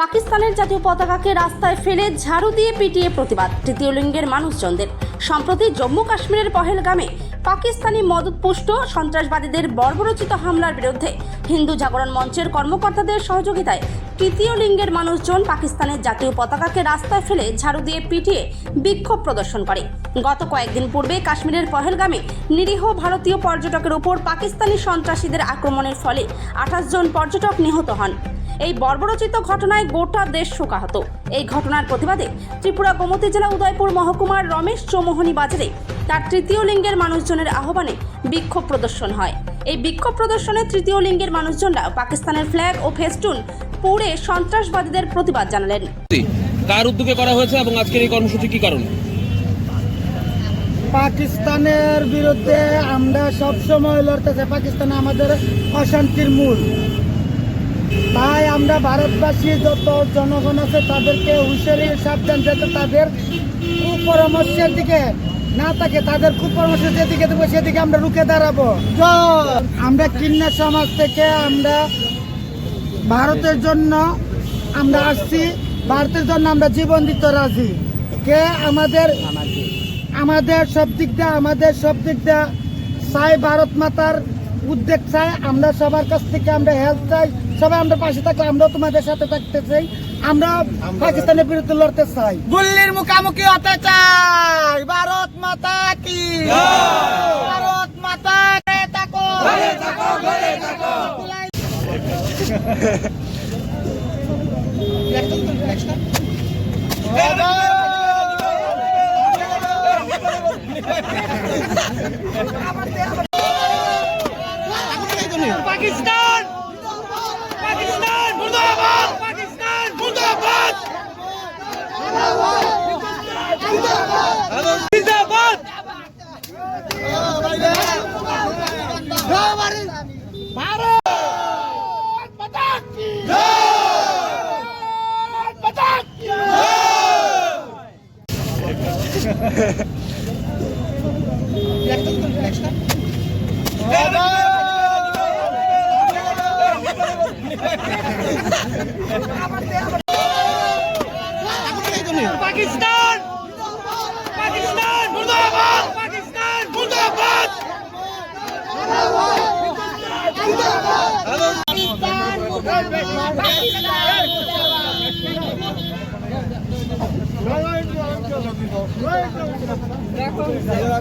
পাকিস্তানের জাতীয় পতাকাকে রাস্তায় ফেলে ঝাড়ু দিয়ে পিটিয়ে প্রতিবাদ। তৃতীয় লিঙ্গের মানুষজনদের। সম্প্রতি জম্মু কাশ্মীরের পহেলগামে পাকিস্তানি মদতপুষ্ট, সন্ত্রাসবাদীদের বর্বরচিত হামলার বিরুদ্ধে হিন্দু জাগরণ মঞ্চের কর্মকর্তাদের সহযোগিতায় তৃতীয় লিঙ্গের মানুষজন পাকিস্তানের জাতীয় পতাকাকে রাস্তায় ফেলে ঝাড়ু দিয়ে পিটিয়ে বিক্ষোভ প্রদর্শন করে। গত কয়েকদিন পূর্বে কাশ্মীরের পহেলগামে নিরীহ ভারতীয় পর্যটকের উপর পাকিস্তানি সন্ত্রাসীদের আক্রমণের ফলে আঠাশ জন পর্যটক নিহত হন। এই বর্বরচিত ঘটনায় গোটা দেশ শোকাহত। এই ঘটনার প্রতিবাদে ত্রিপুরা গোমতী জেলা উদয়পুর মহকুমার রমেশ চৌমোহনী বাজারে তার তৃতীয় লিঙ্গের মানুষজনের আহ্বানে বিক্ষোভ প্রদর্শন হয়। এই বিক্ষোভ প্রদর্শনে তৃতীয় লিঙ্গের মানুষজনরা পাকিস্তানের ফ্ল্যাগ ও ফেস্টুন পুড়ে সন্ত্রাসবাদীদের প্রতিবাদ জানালেন। কার উদ্যোগে করা হয়েছে এবং আজকের এই কর্মসূচি কি কারণ? পাকিস্তানের বিরুদ্ধে আমরা সব সময় লড়তেছে। পাকিস্তান আমাদের অশান্তির মূল। তাই আমরা ভারতবাসী যত জনগণ আছে তাদেরকে হুঁশিয়ারি সাবধান যাতে তাদের কুপরামর্শের দিকে না তাদের কুপরামর্শের যেদিকে দেবো, সেদিকে আমরা রুখে দাঁড়াবো। আমরা সমাজ থেকে আমরা ভারতের জন্য আমরা আসছি, ভারতের জন্য আমরা জীবন দিতে রাজি। কে? আমাদের আমাদের সব দিক দিয়ে, আমাদের সব দিক দিয়ে চাই ভারত মাতার উদ্যোগ চাই, আমরা সবার কাছ থেকে আমরা হেল্প চাই। সবাই আমরা পাশে থাকলে আমরাও তোমাদের সাথে থাকতে চাই। আমরা পাকিস্তানের বিরুদ্ধে লড়তে চাই। গুল্লির মুখামুখি হতে চাই ভারত মাতা কি ভারত মাতা কে থাকো পাকিস্তান পাকিস্তান পাকিস্তান মুর্দাবাদ পাকিস্তান মুর্দাবাদ পাকিস্তান